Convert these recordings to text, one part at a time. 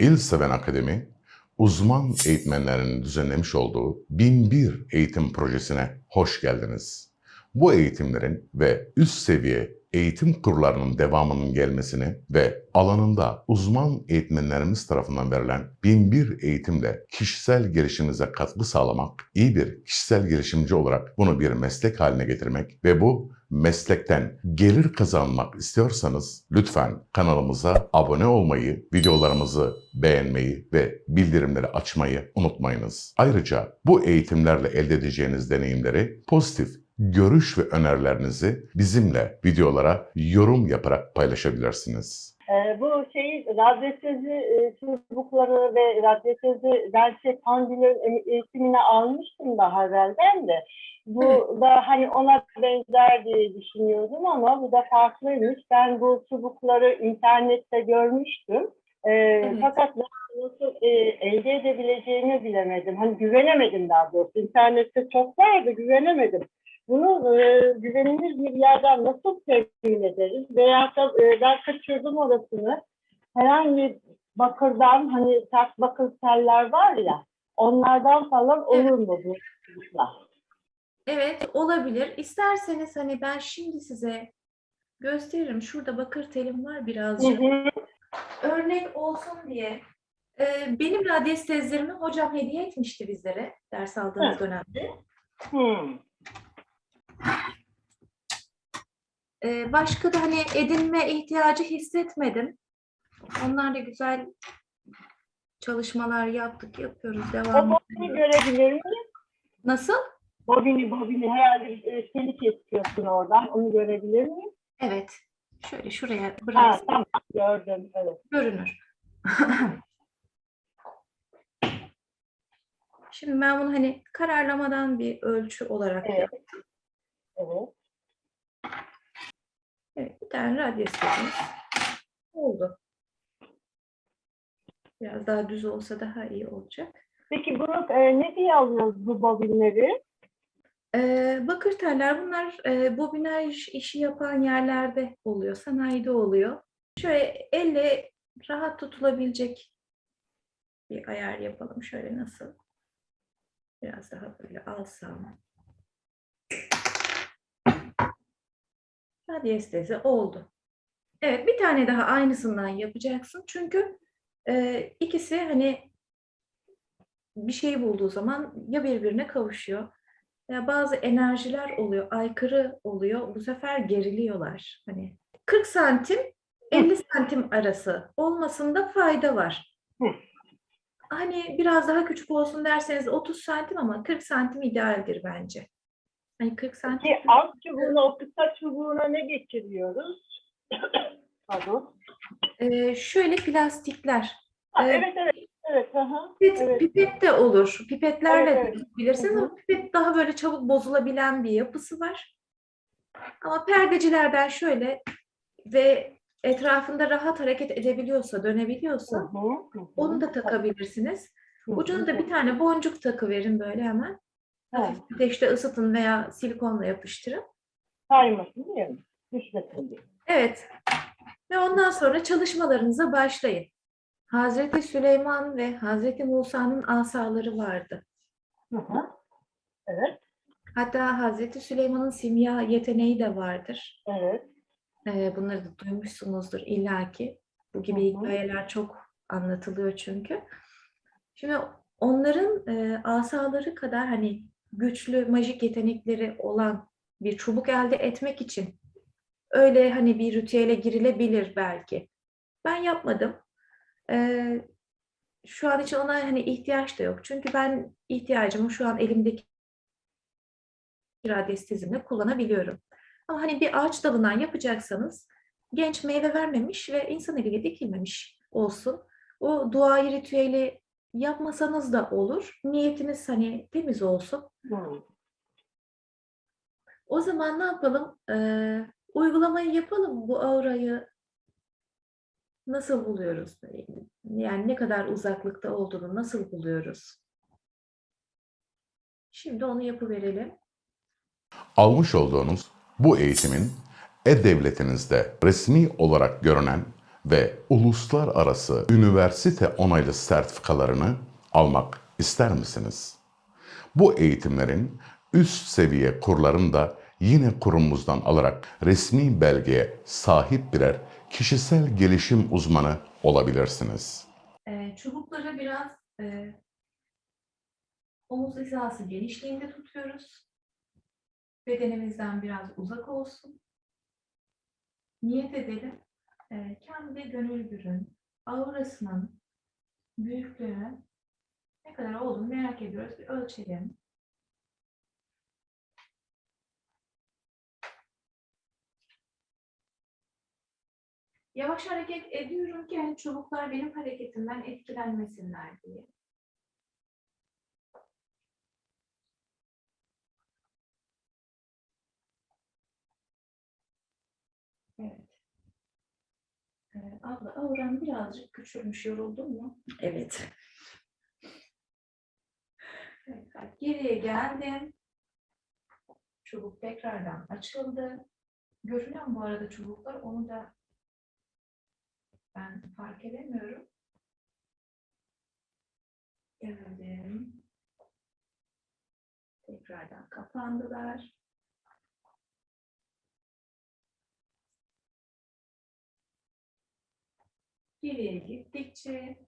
İl Seven Akademi, uzman eğitmenlerin düzenlemiş olduğu 1001 eğitim projesine hoş geldiniz. Bu eğitimlerin ve üst seviye eğitim kurlarının devamının gelmesini ve alanında uzman eğitmenlerimiz tarafından verilen 1001 eğitimle kişisel gelişiminize katkı sağlamak, iyi bir kişisel gelişimci olarak bunu bir meslek haline getirmek ve bu meslekten gelir kazanmak istiyorsanız lütfen kanalımıza abone olmayı, videolarımızı beğenmeyi ve bildirimleri açmayı unutmayınız. Ayrıca bu eğitimlerle elde edeceğiniz deneyimleri pozitif görüş ve önerilerinizi bizimle videolara yorum yaparak paylaşabilirsiniz. Ee, bu şeyi radyotezi e, çubukları ve radyotezi gerçek pandilin eğitimini almıştım daha evvelden de. Bu da hani ona benzer diye düşünüyordum ama bu da farklıymış. Ben bu çubukları internette görmüştüm. Ee, Fakat nasıl e, elde edebileceğimi bilemedim. Hani güvenemedim daha doğrusu. İnternette çok vardı güvenemedim. Bunu e, güvenilir bir yerden nasıl temin ederiz? Veya da e, ben kaçırdım orasını. Herhangi bakırdan hani sert bakır teller var ya onlardan falan olur mu bu? Evet olabilir. İsterseniz hani ben şimdi size gösteririm. Şurada bakır telim var Hı birazcık. hı. Örnek olsun diye. Ee, benim radyes tezlerimi hocam hediye etmişti bizlere ders aldığımız Hı. dönemde. Hmm. Ee, başka da hani edinme ihtiyacı hissetmedim. Onlar da güzel çalışmalar yaptık, yapıyoruz, O devam bobini ediyoruz. görebilir miyim? Nasıl? Bobini bobini herhalde e, seni kesiyorsun oradan. Onu görebilir miyim? Evet. Şöyle şuraya Ha, bırak. tamam gördüm. Evet. görünür. Şimdi ben bunu hani kararlamadan bir ölçü olarak Evet. Evet. Bir tane radyes tezimiz oldu. Biraz daha düz olsa daha iyi olacak. Peki bunu e, ne diye alıyoruz bu bobinleri? Ee, bakır teller bunlar e, bobinaj işi yapan yerlerde oluyor, sanayide oluyor. Şöyle elle rahat tutulabilecek bir ayar yapalım. Şöyle nasıl? Biraz daha böyle alsam. Radyestezi oldu. Evet, bir tane daha aynısından yapacaksın. Çünkü e, ikisi hani bir şey bulduğu zaman ya birbirine kavuşuyor ya bazı enerjiler oluyor, aykırı oluyor. Bu sefer geriliyorlar. Hani 40 santim 50 santim arası olmasında fayda var. Hani biraz daha küçük olsun derseniz 30 santim ama 40 santim idealdir bence. Hani 40 santim. Ki alt çubuğuna, o kısa çubuğuna ne geçiriyoruz? Pardon. Ee, şöyle plastikler. Ha, Evet. evet evet. Evet. Aha. Pipet, Evet. pipet de olur. Pipetlerle Evet, evet. de hı. ama pipet daha böyle çabuk bozulabilen bir yapısı var. Ama perdecilerden şöyle ve etrafında rahat hareket edebiliyorsa, dönebiliyorsa hı, hı hı. onu da takabilirsiniz. Hı hı, Ucuna da bir tane boncuk takıverin böyle hemen. Ha, Hafif ateşte ısıtın veya silikonla yapıştırın. Kaymasın değil mi? Düşmesin diye. Evet. Ve ondan sonra çalışmalarınıza başlayın. Hazreti Süleyman ve Hazreti Musa'nın asaları vardı. Hı hı. Evet. Hatta Hazreti Süleyman'ın simya yeteneği de vardır. Evet. Ee, bunları da duymuşsunuzdur illaki. Bu gibi Hı hı. hikayeler çok anlatılıyor çünkü. Şimdi onların e, asaları kadar hani güçlü majik yetenekleri olan bir çubuk elde etmek için öyle hani bir ritüele girilebilir belki. Ben yapmadım. Ee, şu an için ona hani ihtiyaç da yok. Çünkü ben ihtiyacımı şu an elimdeki iradestizmle kullanabiliyorum. Ama hani bir ağaç dalından yapacaksanız genç meyve vermemiş ve insan eliyle dikilmemiş olsun. O duayı ritüeli yapmasanız da olur. Niyetiniz hani temiz olsun. Hı. O zaman ne yapalım? Ee, uygulamayı yapalım. Bu aurayı nasıl buluyoruz? Yani ne kadar uzaklıkta olduğunu nasıl buluyoruz? Şimdi onu yapıverelim. Almış olduğunuz bu eğitimin e-devletinizde resmi olarak görünen ve uluslararası üniversite onaylı sertifikalarını almak ister misiniz? Bu eğitimlerin üst seviye kurlarını da yine kurumumuzdan alarak resmi belgeye sahip birer kişisel gelişim uzmanı olabilirsiniz. Ee, çubukları biraz e, omuz hizası genişliğinde tutuyoruz. Bedenimizden biraz uzak olsun. Niyet edelim. E, kendi gönül gürün aurasının büyüklüğünü ne kadar olduğunu merak ediyoruz. Bir ölçelim. Yavaş hareket ediyorum ki hani çubuklar benim hareketimden etkilenmesinler diye. Evet. Ee, abla auran birazcık küçülmüş, yoruldun mu? Evet. Evet, geriye geldim. Çubuk tekrardan açıldı. Görünüyor mu bu arada çubuklar? Onu da ben fark edemiyorum. Geldim. Tekrardan kapandılar. Geriye gittikçe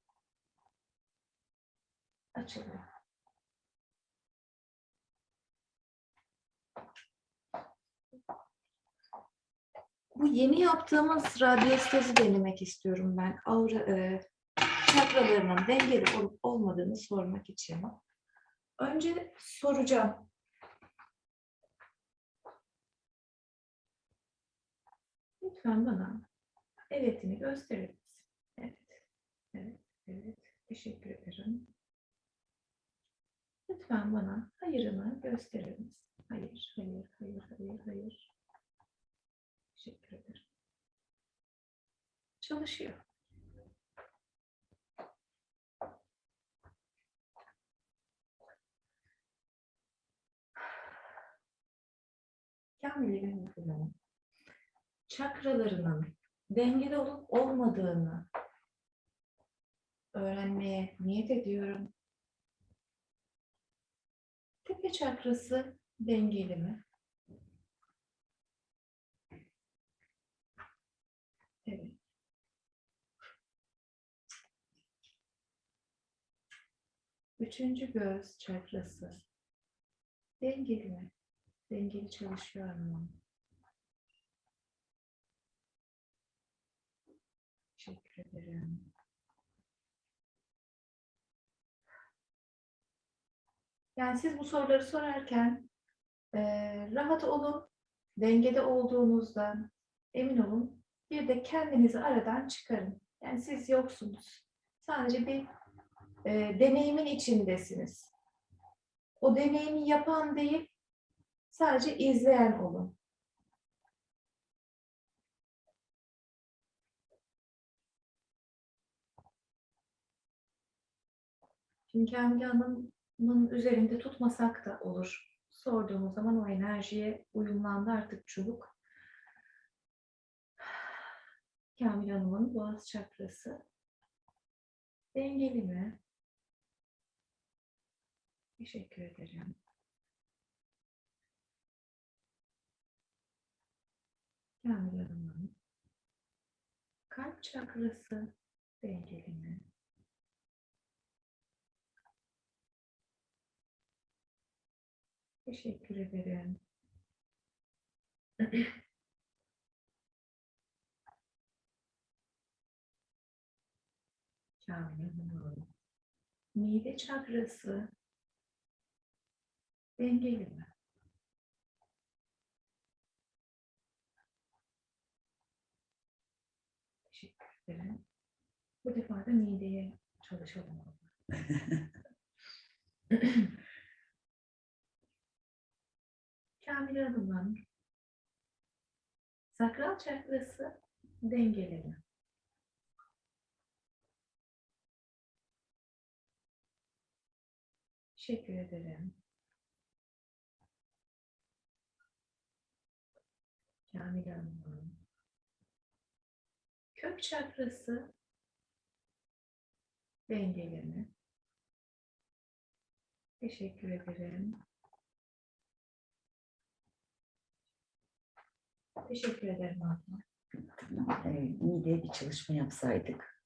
açılıyor. Bu yeni yaptığımız radyostezi denemek istiyorum ben. Aura, e, çakralarının dengeli olup olmadığını sormak için. Önce soracağım. Lütfen bana evetini? Evet, evet. Teşekkür ederim. Lütfen bana hayırını gösterir misin? Hayır, hayır, hayır, hayır, hayır. Teşekkür ederim. Çalışıyor. Kamil Yönetmen'in çakralarının dengede olup olmadığını öğrenmeye niyet ediyorum. Tepe çakrası dengeli mi? Evet. Üçüncü göz çakrası. Dengeli mi? Dengeli çalışıyor mu? Teşekkür ederim. Yani siz bu soruları sorarken eee, rahat olun, dengede olduğunuzdan emin olun. Bir de kendinizi aradan çıkarın. Yani siz yoksunuz. Sadece bir e, deneyimin içindesiniz. O deneyimi yapan değil, sadece izleyen olun. Şimdi Kamil Hanım'ın üzerinde tutmasak da olur. Sorduğumuz zaman o enerjiye uyumlandı artık çubuk. Kamil Hanım'ın boğaz çakrası. Dengeli mi? Teşekkür ederim. Kamil Hanım'ın kalp çakrası dengeli mi? Teşekkür ederim. Hanım'ın mide çakrası dengeli mi? Teşekkür ederim. Bu defa da mideye çalışalım. Kamil Hanım'ın sakral çakrası dengeli mi? Teşekkür ederim. Kamil Hanım'ın Kök çakrası dengeleme. Teşekkür ederim. Teşekkür ederim abla. e, mideye bir çalışma yapsaydık.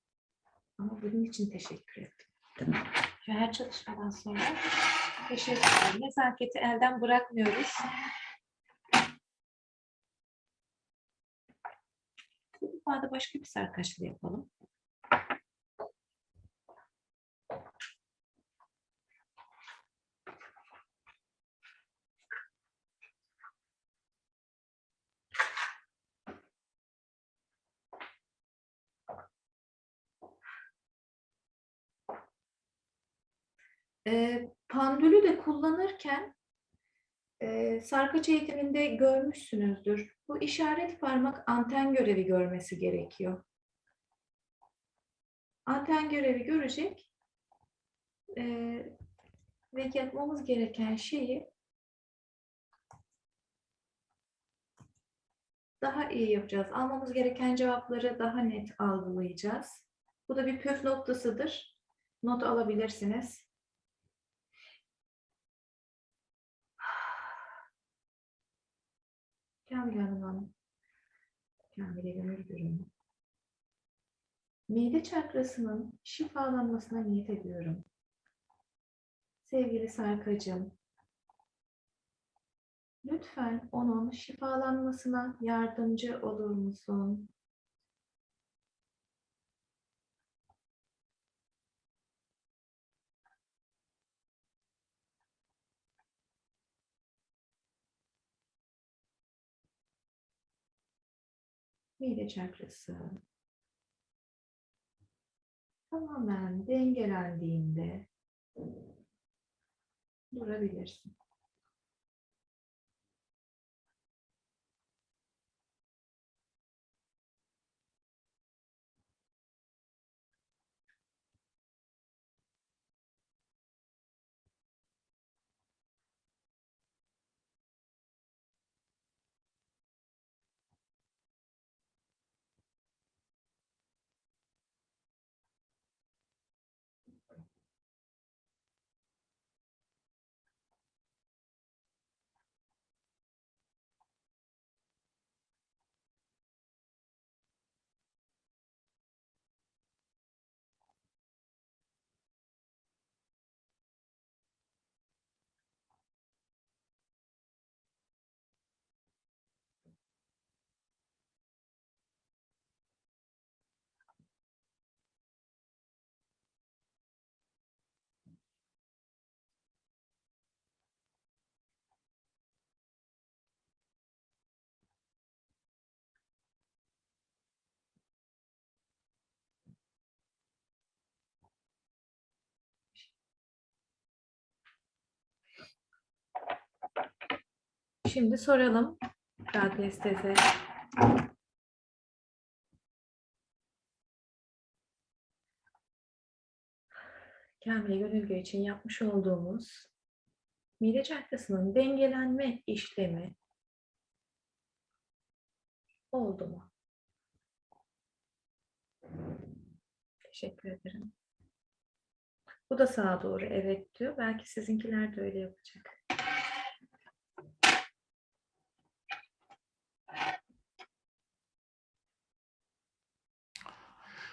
Ama bunun için teşekkür ettim. Tamam. Ve her çalışmadan sonra teşekkür ederim. Nezaketi elden bırakmıyoruz. Bu defada başka bir sarkaçlı yapalım. E, pandülü de kullanırken e, sarkaç eğitiminde görmüşsünüzdür. Bu işaret parmak anten görevi görmesi gerekiyor. Anten görevi görecek e, ve yapmamız gereken şeyi daha iyi yapacağız. Almamız gereken cevapları daha net algılayacağız. Bu da bir püf noktasıdır. Not alabilirsiniz. Kamil'e gönül görünüm. Mide çakrasının şifalanmasına niyet ediyorum. Sevgili Sarkacığım, lütfen onun şifalanmasına yardımcı olur musun? Mide çakrası tamamen dengelendiğinde durabilirsin. Şimdi soralım Douglas teyze. Kamil Gönülgü için yapmış olduğumuz mide çakrasının dengelenme işlemi oldu mu? Teşekkür ederim. Bu da sağa doğru evet diyor. Belki sizinkiler de öyle yapacak.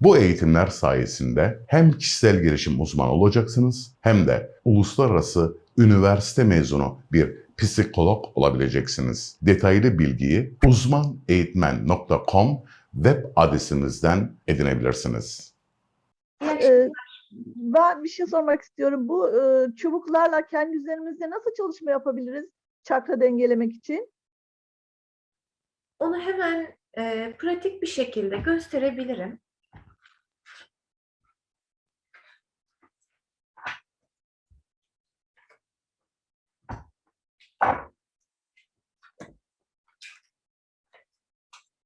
Bu eğitimler sayesinde hem kişisel gelişim uzmanı olacaksınız hem de uluslararası üniversite mezunu bir psikolog olabileceksiniz. Detaylı bilgiyi uzmaneğitmen.com web adresimizden edinebilirsiniz. Ee, ben bir şey sormak istiyorum. Bu e, çubuklarla kendi üzerimizde nasıl çalışma yapabiliriz çakra dengelemek için? Onu hemen e, pratik bir şekilde gösterebilirim.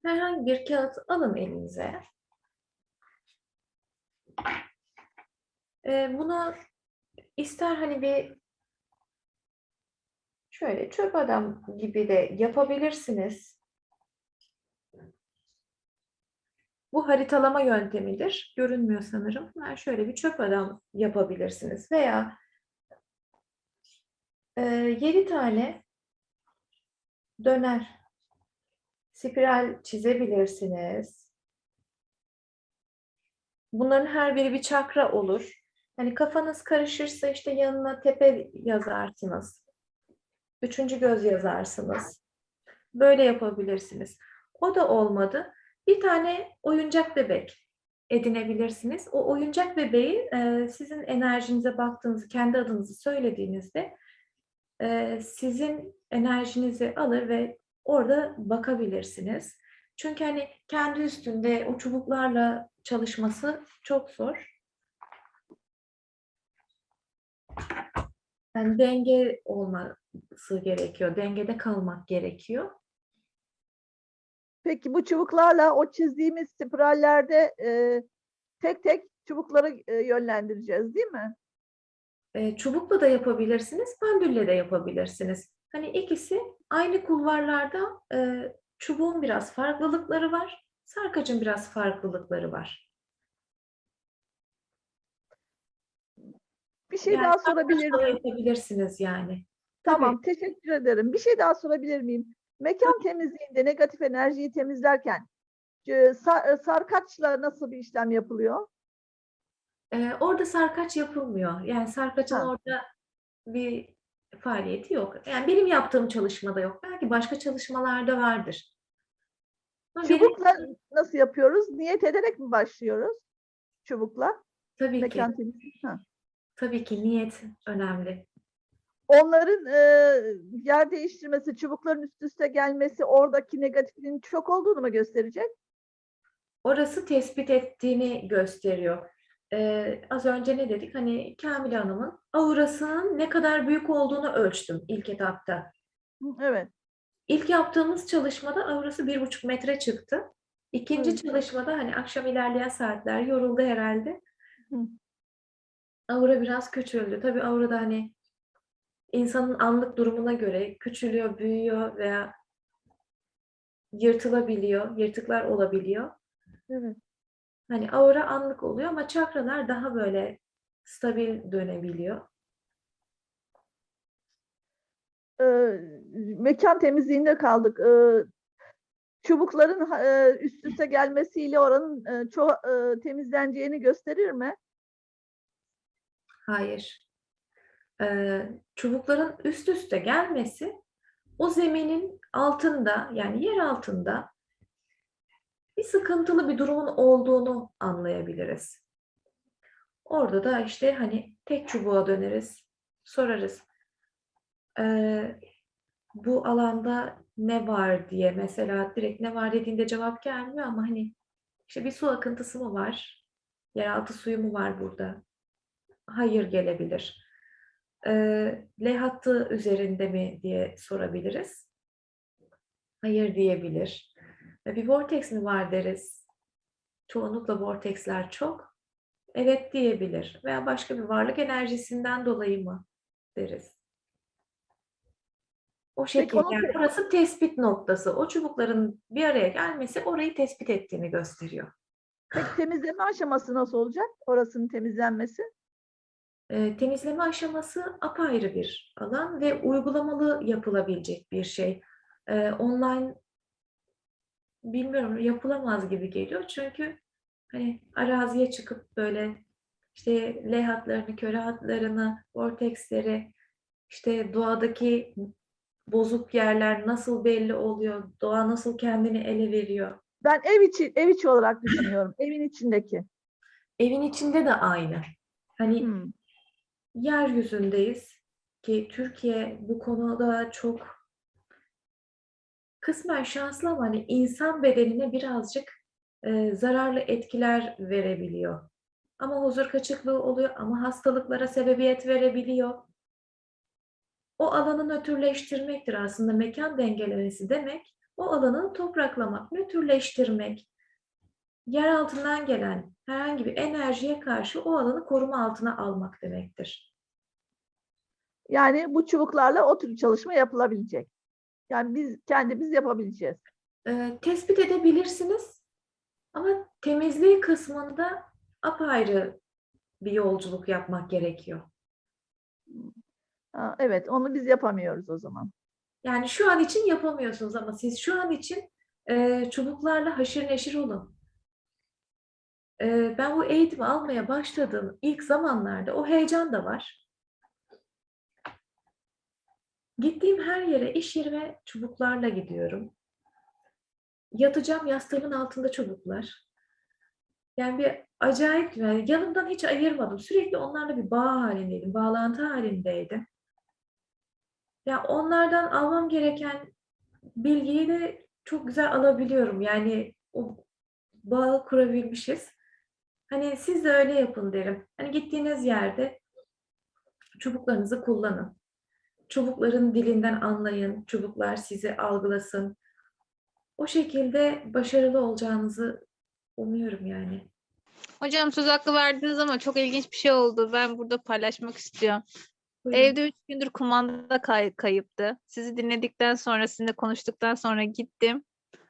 Herhangi bir kağıt alın elinize. Ee, bunu ister hani bir şöyle çöp adam gibi de yapabilirsiniz. Bu haritalama yöntemidir. Görünmüyor sanırım. Ben şöyle bir çöp adam yapabilirsiniz. Veya e, 7 tane döner spiral çizebilirsiniz. Bunların her biri bir çakra olur. Hani kafanız karışırsa işte yanına tepe yazarsınız. Üçüncü göz yazarsınız. Böyle yapabilirsiniz. O da olmadı. Bir tane oyuncak bebek edinebilirsiniz. O oyuncak bebeği sizin enerjinize baktığınızı, kendi adınızı söylediğinizde e, sizin enerjinizi alır ve orada bakabilirsiniz. Çünkü hani kendi üstünde o çubuklarla çalışması çok zor. Yani denge olması gerekiyor, dengede kalmak gerekiyor. Peki bu çubuklarla o çizdiğimiz spirallerde e, tek tek çubukları e, yönlendireceğiz değil mi? E, çubukla da yapabilirsiniz, pendülle de yapabilirsiniz. Hani ikisi aynı kulvarlarda e, çubuğun biraz farklılıkları var, sarkacın biraz farklılıkları var. Bir şey Yani daha sorabilir miyim? yapabilirsiniz yani. Tamam, teşekkür ederim. Bir şey daha sorabilir miyim? Mekan temizliğinde negatif enerjiyi temizlerken sa- sarkaçla nasıl bir işlem yapılıyor? Ee, orada sarkaç yapılmıyor. Yani sarkaçın Ha. orada bir faaliyeti yok. Yani benim yaptığım çalışmada yok. Belki başka çalışmalarda vardır. Ama benim- Çubukla nasıl yapıyoruz? Niyet ederek mi başlıyoruz? Çubukla tabii ki, mekan temizliği. Ha. tabii ki niyet önemli. Onların e, yer değiştirmesi, çubukların üst üste gelmesi oradaki negatifliğin çok olduğunu mu gösterecek? Orası tespit ettiğini gösteriyor. Ee, az önce ne dedik? Hani Kamil Hanım'ın aurasının ne kadar büyük olduğunu ölçtüm ilk etapta. Evet. İlk yaptığımız çalışmada aurası bir buçuk metre çıktı. İkinci Evet. çalışmada hani akşam ilerleyen saatler yoruldu herhalde. Hı. Aura biraz küçüldü. Tabii aurada hani insanın anlık durumuna göre küçülüyor, büyüyor veya yırtılabiliyor, yırtıklar olabiliyor. Evet. Hani aura anlık oluyor ama çakralar daha böyle stabil dönebiliyor. e, mekan temizliğinde kaldık. E, çubukların e, üst üste gelmesiyle oranın e, çoğu e, temizleneceğini gösterir mi? Hayır. Ee, çubukların üst üste gelmesi o zeminin altında yani yer altında bir sıkıntılı bir durumun olduğunu anlayabiliriz. Orada da işte hani tek çubuğa döneriz, sorarız. Ee, bu alanda ne var diye mesela direkt ne var dediğinde cevap gelmiyor ama hani işte bir su akıntısı mı var? Yeraltı suyu mu var burada? Hayır gelebilir. Ee, L hattı üzerinde mi diye sorabiliriz. Hayır diyebilir. E, Bir vortex mi var deriz. Çoğunlukla vortexler çok. Evet diyebilir. Veya başka bir varlık enerjisinden dolayı mı deriz. O şekilde. Yani burası tespit noktası. O çubukların bir araya gelmesi orayı tespit ettiğini gösteriyor. Peki temizleme aşaması nasıl olacak? Orasının temizlenmesi? E, temizleme aşaması apayrı bir alan ve uygulamalı yapılabilecek bir şey. E, online bilmiyorum yapılamaz gibi geliyor çünkü hani araziye çıkıp böyle işte L hatlarını, köre hatlarını, vortexleri, işte doğadaki bozuk yerler nasıl belli oluyor, doğa nasıl kendini ele veriyor. Ben ev içi ev içi olarak düşünüyorum. Evin içindeki. Evin içinde de aynı. Hani Hmm. yeryüzündeyiz ki Türkiye bu konuda çok kısmen şanslı ama hani insan bedenine birazcık e, zararlı etkiler verebiliyor. Ama huzur kaçıklığı oluyor ama hastalıklara sebebiyet verebiliyor. o alanı nötrleştirmektir aslında mekan dengelemesi demek. O alanı topraklamak, nötrleştirmek, yer altından gelen herhangi bir enerjiye karşı o alanı koruma altına almak demektir. Yani bu çubuklarla o çalışma yapılabilecek. Yani biz kendimiz yapabileceğiz. Ee, tespit edebilirsiniz ama temizliği kısmında apayrı bir yolculuk yapmak gerekiyor. Evet, onu biz yapamıyoruz o zaman. Yani şu an için yapamıyorsunuz ama siz şu an için e, çubuklarla haşır neşir olun. E, ben bu eğitimi almaya başladığım ilk zamanlarda o heyecan da var. Gittiğim her yere, iş yerime çubuklarla gidiyorum. Yatacağım yastığımın altında çubuklar. Yani bir acayip, yani yanımdan hiç ayırmadım. Sürekli onlarla bir bağ halindeydim, bağlantı halindeydim. Ya onlardan almam gereken bilgiyi de çok güzel alabiliyorum. Yani o bağı kurabilmişiz. Hani siz de öyle yapın derim. Hani gittiğiniz yerde çubuklarınızı kullanın. Çubukların dilinden anlayın. Çubuklar sizi algılasın. O şekilde başarılı olacağınızı umuyorum yani. Hocam söz hakkı verdiniz ama çok ilginç bir şey oldu. Ben burada paylaşmak istiyorum. Buyurun. Evde üç gündür kumanda kay- kayıptı. Sizi dinledikten sonra, sizinle konuştuktan sonra gittim.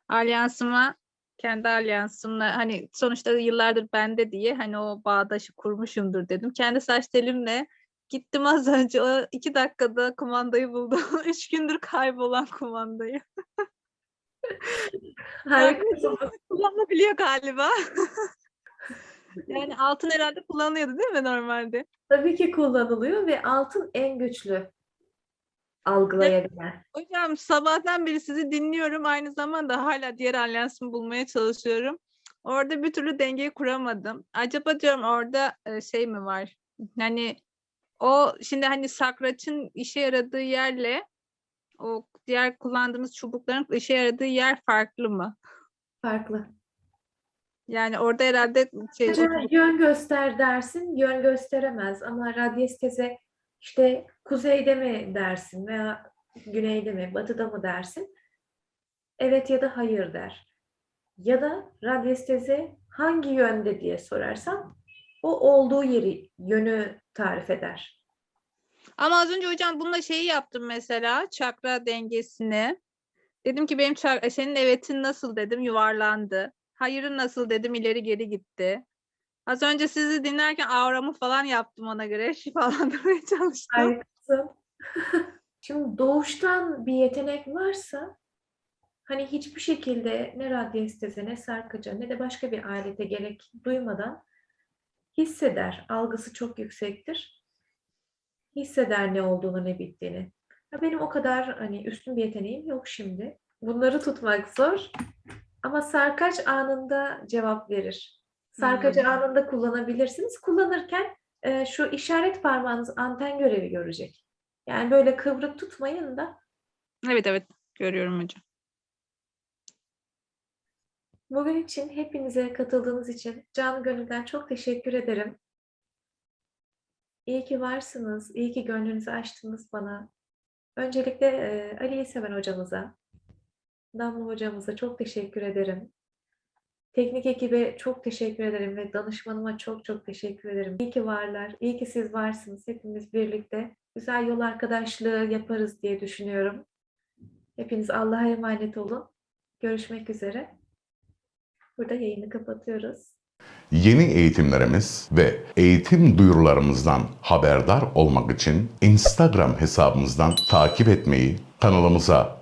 Alyansıma, kendi alyansımla hani sonuçta yıllardır bende diye hani o bağdaşı kurmuşumdur dedim. Kendi saç telimle gittim az önce o iki dakikada kumandayı buldum. üç gündür kaybolan kumandayı. Harikasınız. Kullanılabiliyor galiba. yani altın herhalde kullanılıyordu değil mi normalde? Tabii ki kullanılıyor ve altın en güçlü algılayabilen. Hocam sabahtan beri sizi dinliyorum. Aynı zamanda hala diğer alyansımı bulmaya çalışıyorum. Orada bir türlü dengeyi kuramadım. Acaba diyorum orada e, şey mi var? Yani o şimdi hani sakraçın işe yaradığı yerle o diğer kullandığımız çubukların işe yaradığı yer farklı mı? Farklı. Yani orada herhalde şey Mesela yön göster dersin, yön gösteremez ama radyesteze işte kuzeyde mi dersin veya güneyde mi, batıda mı dersin? Evet ya da hayır der. Ya da radyesteze hangi yönde diye sorarsam o olduğu yeri, yönü tarif eder. Ama az önce hocam bununla şeyi yaptım mesela çakra dengesini. Dedim ki benim çak- senin evetin nasıl dedim yuvarlandı. Hayırın nasıl dedim ileri geri gitti. Az önce sizi dinlerken auramı falan yaptım ona göre şifalandırmaya çalıştım. Harikasın. Şimdi doğuştan bir yetenek varsa hani hiçbir şekilde ne radyesteze ne sarkaca ne de başka bir alete gerek duymadan hisseder. Algısı çok yüksektir. Hisseder ne olduğunu ne bittiğini. Ya benim o kadar hani üstün bir yeteneğim yok şimdi. Bunları tutmak zor. Ama sarkaç anında cevap verir. Sarkacı Hmm. anında kullanabilirsiniz. Kullanırken e, şu işaret parmağınız anten görevi görecek. Yani böyle kıvrık tutmayın da Evet evet görüyorum hocam. Bugün için hepinize katıldığınız için canı gönülden çok teşekkür ederim. İyi ki varsınız, iyi ki gönlünüzü açtınız bana. Öncelikle e, Ali'yi seven hocamıza, Damla hocamıza çok teşekkür ederim. Teknik ekibe çok teşekkür ederim ve danışmanıma çok çok teşekkür ederim. İyi ki varlar, iyi ki siz varsınız. Hepimiz birlikte güzel yol arkadaşlığı yaparız diye düşünüyorum. Hepiniz Allah'a emanet olun. Görüşmek üzere. Burada yayını kapatıyoruz. Yeni eğitimlerimiz ve eğitim duyurularımızdan haberdar olmak için Instagram hesabımızdan takip etmeyi, kanalımıza